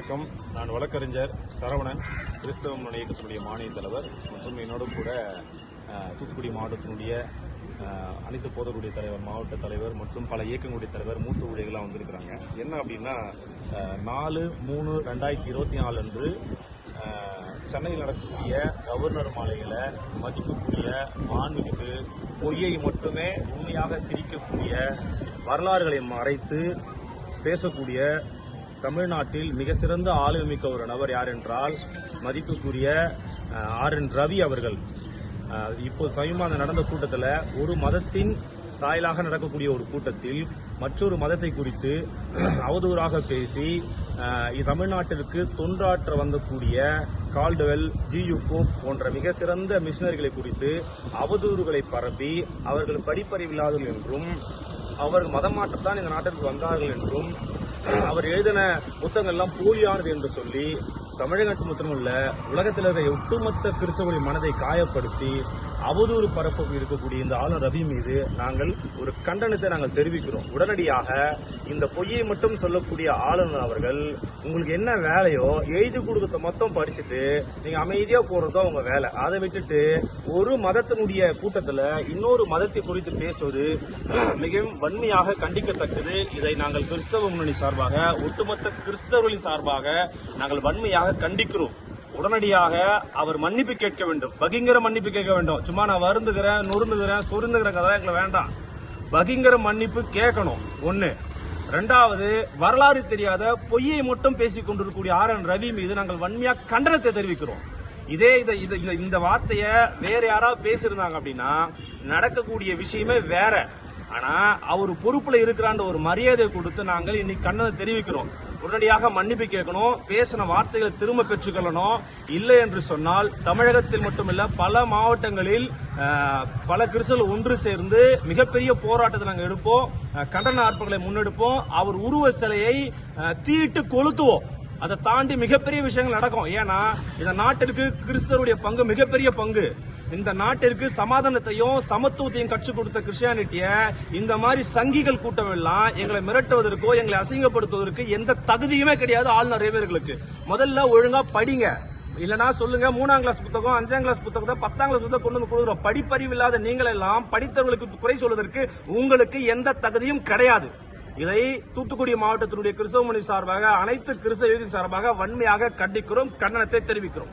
வணக்கம். நான் வழக்கறிஞர் சரவணன் கிறிஸ்தவ முன்னணி இயக்கத்தினுடைய மாநில தலைவர் மற்றும் என்னோடு கூட தூத்துக்குடி மாவட்டத்தினுடைய அனைத்து போதர்களுடைய தலைவர் மாவட்ட தலைவர் மற்றும் பல இயக்கங்களுடைய தலைவர் மூத்த ஊழியர்களாக வந்திருக்கிறாங்க. என்ன அப்படின்னா நாலு மூணு ரெண்டாயிரத்தி இருபத்தி நாலு அன்று சென்னையில் நடக்கக்கூடிய கவர்னர் மாலைகளை மதிக்கக்கூடிய மாண்புக்கு பொய்யை மட்டுமே உண்மையாக திரிக்கக்கூடிய வரலாறுகளை மறைத்து பேசக்கூடிய தமிழ்நாட்டில் மிக சிறந்த ஆளுமை மிக்க ஒரு நபர் யார் என்றால் மதிப்புக்குரிய ஆர் என் ரவி அவர்கள். இப்போது சமீபமாக நடந்த கூட்டத்தில் ஒரு மதத்தின் சாயலாக நடக்கக்கூடிய ஒரு கூட்டத்தில் மற்றொரு மதத்தை குறித்து அவதூறாக பேசி தமிழ்நாட்டிற்கு தொண்டாற்ற வந்தக்கூடிய கால்டுவெல் ஜி யூகோப் போன்ற மிக சிறந்த மிஷினரிகளை குறித்து அவதூறுகளை பரப்பி அவர்கள் படிப்பறிவில்லாதவர்கள் என்றும் அவர்கள் மதம் இந்த நாட்டிற்கு வந்தார்கள் என்றும் அவர் எழுதின புத்தகங்கள்லாம் போலியானது என்று சொல்லி தமிழகத்து மட்டுமல்ல உலகத்தில் இருக்கிற ஒட்டுமொத்த கிறிஸ்தவர்களின் மனதை காயப்படுத்தி அவதூறு பரப்பு இருக்கக்கூடிய இந்த ஆளுநர் ரவி மீது நாங்கள் ஒரு கண்டனத்தை நாங்கள் தெரிவிக்கிறோம். உடனடியாக இந்த பொய்யை மட்டும் சொல்லக்கூடிய ஆளுநர் அவர்கள் உங்களுக்கு என்ன வேலையோ எழுதி கொடுக்கறத மொத்தம் படிச்சுட்டு நீங்க அமைதியா போறதோ உங்க வேலை. அதை விட்டுட்டு ஒரு மதத்தினுடைய கூட்டத்துல இன்னொரு மதத்தை குறித்து பேசுவது மிகவும் வன்மையாக கண்டிக்கத்தக்கது. இதை நாங்கள் கிறிஸ்தவ முன்னணி சார்பாக ஒட்டுமொத்த கிறிஸ்தவர்களின் சார்பாக நாங்கள் வன்மையாக கண்டிக்கிறோம். உடனடியாக அவர் மன்னிப்பு கேட்க வேண்டும். பகிங்கர மன்னிப்பு கேட்க வேண்டும். சும்மா நான் வருந்துகிறேன் நொறுந்துகிறேன் சொருந்துகிற கதை எங்களுக்கு வேண்டாம். பகிங்கர மன்னிப்பு கேட்கணும். ஒன்று ரெண்டாவது வரலாறு தெரியாத பொய்யை மட்டும் பேசிக் கொண்டிருக்கக்கூடிய ஆர் என் ரவி மீது நாங்கள் வன்மையா கண்டனத்தை தெரிவிக்கிறோம். இதே இதை இந்த இந்த வார்த்தையை வேற யாராவது பேசியிருந்தாங்க அப்படின்னா நடக்கக்கூடிய விஷயமே வேற. ஆனா அவர் பொறுப்புல இருக்கிறான்ற ஒரு மரியாதை கொடுத்து நாங்கள் இன்னைக்கு கண்டனம் தெரிவிக்கிறோம். உடனடியாக மன்னிப்பு கேட்கணும் பேசின வார்த்தைகளை திரும்ப பெற்றுக்கொள்ளணும். இல்லை என்று சொன்னால் தமிழகத்தில் மட்டுமல்ல பல மாவட்டங்களில் பல கிறிஸ்தவர்கள் ஒன்று சேர்ந்து மிகப்பெரிய போராட்டத்தை நாங்கள் எடுப்போம். கண்டன ஆர்ப்பங்களை முன்னெடுப்போம். அவர் உருவ சிலையை தீட்டு தீயிட்டு கொளுத்துவோம். அதை தாண்டி மிகப்பெரிய விஷயங்கள் நடக்கும். ஏன்னா இந்த நாட்டிற்கு கிறிஸ்தவருடைய பங்கு மிகப்பெரிய பங்கு. இந்த நாட்டிற்கு சமாதானத்தையும் சமத்துவத்தையும் கற்றுக் கொடுத்த கிறிஸ்டியானிட்டிய இந்த மாதிரி சங்கிகள் கூட்டம் எல்லாம் எங்களை மிரட்டுவதற்கோ எங்களை அசிங்கப்படுத்துவதற்கு எந்த தகுதியுமே கிடையாது ஆளுநர் ரேவர்களுக்கு முதல்ல ஒழுங்கா படிங்க. இல்லனா சொல்லுங்க மூணாம் கிளாஸ் புத்தகம் அஞ்சாம் கிளாஸ் புத்தகத்தை பத்தாம் கிளாஸ் புத்தகம் கொண்டு வந்து கொடுக்குறோம். படிப்பறிவு இல்லாத நீங்கள் எல்லாம் படித்தவர்களுக்கு குறை சொல்வதற்கு உங்களுக்கு எந்த தகுதியும் கிடையாது. இதை தூத்துக்குடி மாவட்டத்தினுடைய கிறிஸ்தவமணி சார்பாக அனைத்து கிறிஸ்தவ சார்பாக வன்மையாக கண்டிக்கிறோம் கண்டனத்தை தெரிவிக்கிறோம்.